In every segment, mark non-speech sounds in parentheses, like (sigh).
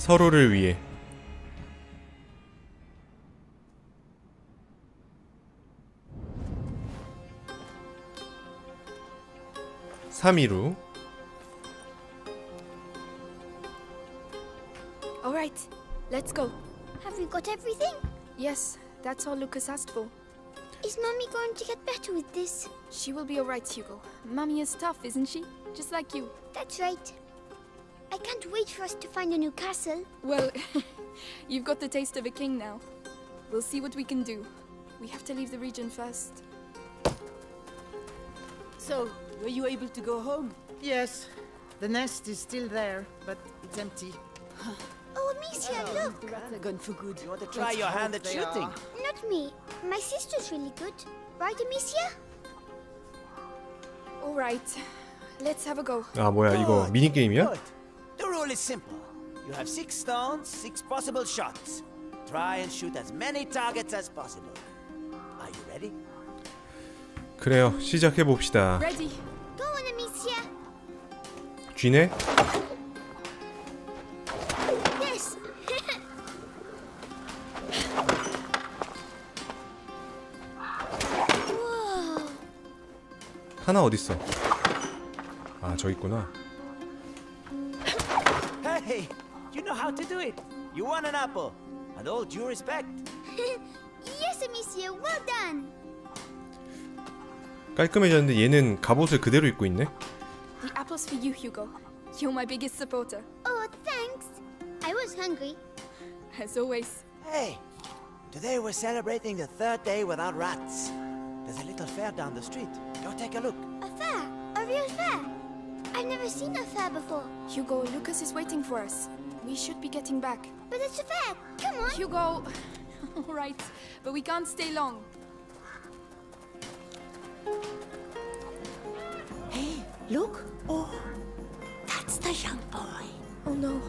서로를 위해. 삼일 후 All right, let's go. Have we got everything? Yes, that's all Lucas asked for. Is Mummy going to get better with this? She will be all right, Hugo. Mummy is tough, isn't she? Just like you. That's right. I can't wait for us to find a new castle. Well, (laughs) you've got the taste of a king now. We'll see what we can do. We have to leave the region first. So, were you able to go home? Yes, the nest is still there, but it's empty. (gasps) Oh, Amicia, look! The rats are gone for good. You want to try Let's your hope hand at they shooting? are. Not me. My sister's really good. Right, Amicia? All right, let's have a go. 아 뭐야 이거 Good, 미니 게임이야? Rule is simple. You have six stones, six possible shots. Try and shoot as many targets as possible. Are you ready? 그래요 시작해 봅시다. Ready? Go on, Amicia. 쥐네? Yes. 하나 어딨어? 아 저 있구나. Hey, you know how to do it. You won an apple. And all due respect. (laughs) yes, Amicia. Well done. 깔끔해졌는데 얘는 갑옷을 그대로 입고 있네. The apple's for you, Hugo. You're my biggest supporter, Oh, thanks. I was hungry. as always. Hey, today we're celebrating the third day without rats. There's a little fair down the street. Go take a look. A fair. A real fair. I've never seen a fair before. Hugo, Lucas is waiting for us. We should be getting back. But it's a fair. Come on. Hugo! all right, but we can't stay long. Hey, look! Oh, that's the young boy. Oh no.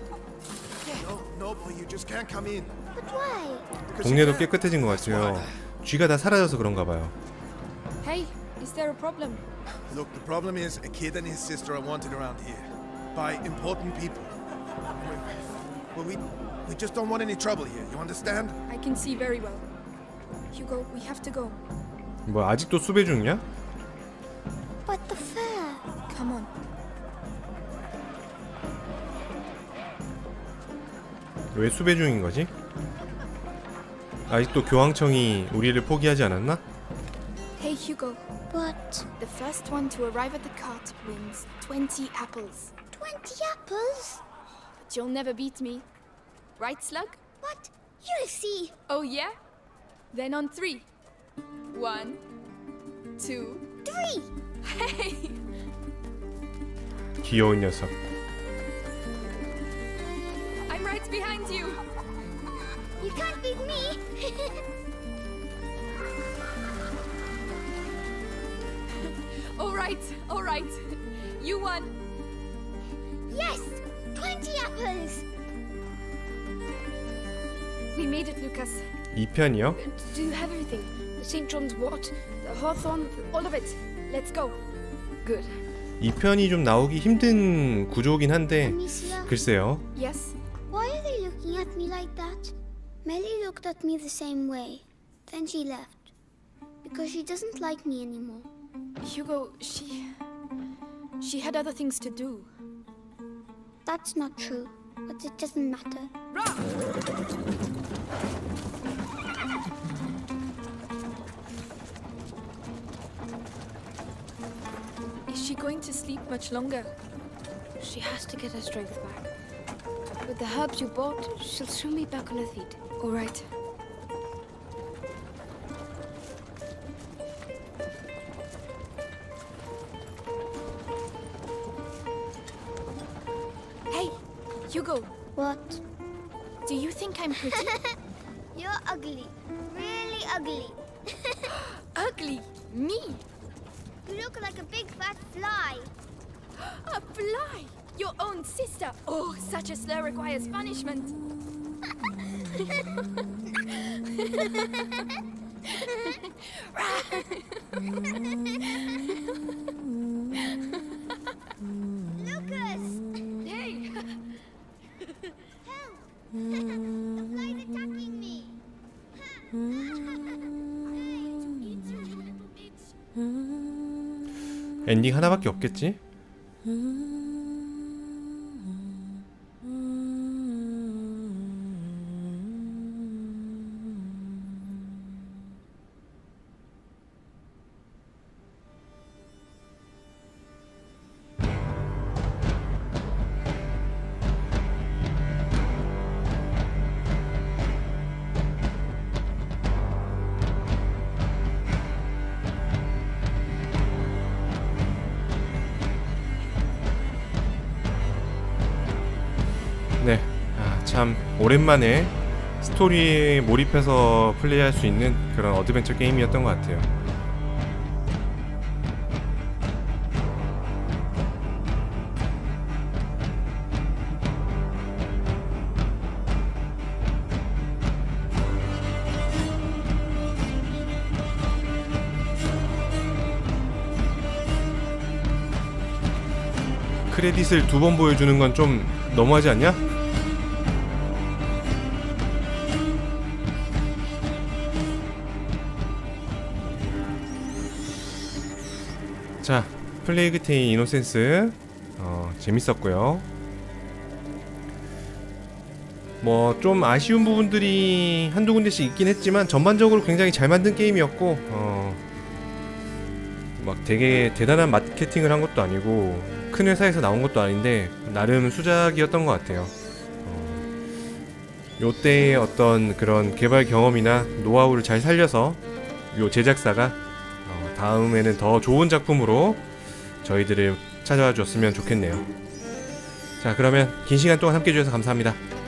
No, no, boy, you just can't come in. But why? Because you 동네도 can't. 깨끗해진 것 같아요. 쥐가 다 사라져서 그런가 봐요. Is there a problem? Look, the problem is a kid and his sister are wanted around here by important people. Well, we we just don't want any trouble here. You understand? I can see very well. Hugo, we have to go. 뭐 아직도 수배 중이야? But the fair. Come on. 왜 수배 중인 거지? 아직도 교황청이 우리를 포기하지 않았나? Hey, Hugo. What? The first one to arrive at the cart wins 20 apples. 20 apples? But you'll never beat me. Right, Slug? What? You'll see. Oh, yeah? Then on three. One, two. Three. Hey! (laughs) 귀여운 녀석. I'm right behind you. You can't beat me. (laughs) All right, all right. You won. yes. 20 apples. We made it, Lucas. 2편이요? Do you have everything? The St. John's wort, the hawthorn, all of it. Let's go. Good. 2편이 좀 나오기 힘든 구조긴 한데 Amicia, 글쎄요. Yes? why are they looking at me like that? Melly looked at me the same way. Then she left. Because she doesn't like me anymore. Hugo, she. She had other things to do. That's not true. But it doesn't matter. Is she going to sleep much longer? She has to get her strength back. With the herbs you bought, she'll soon be back on her feet. All right. Hugo, What? do you think I'm pretty? (laughs) You're ugly. Really ugly. (gasps) Ugly? Me? You look like a big fat fly. (gasps) A fly? Your own sister? Oh, such a slur requires punishment. (laughs) (laughs) 음. 엔딩 하나밖에 없겠지? 참 오랜만에 스토리에 몰입해서 플레이할 수 있는 그런 어드벤처 게임이었던 것 같아요. 크레딧을 두 번 보여주는 건 좀 너무하지 않냐? 자, 플레이그 테인 이노센스 어, 재밌었고요. 뭐 좀 아쉬운 부분들이 한두 군데씩 있긴 했지만 전반적으로 굉장히 잘 만든 게임이었고 어, 막 되게 대단한 마케팅을 한 것도 아니고 큰 회사에서 나온 것도 아닌데 나름 수작이었던 것 같아요. 어, 요때의 어떤 그런 개발 경험이나 노하우를 잘 살려서 요 제작사가 어, 다음에는 더 좋은 작품으로 저희들을 찾아와 줬으면 좋겠네요. 자, 그러면 긴 시간 동안 함께 해주셔서 감사합니다.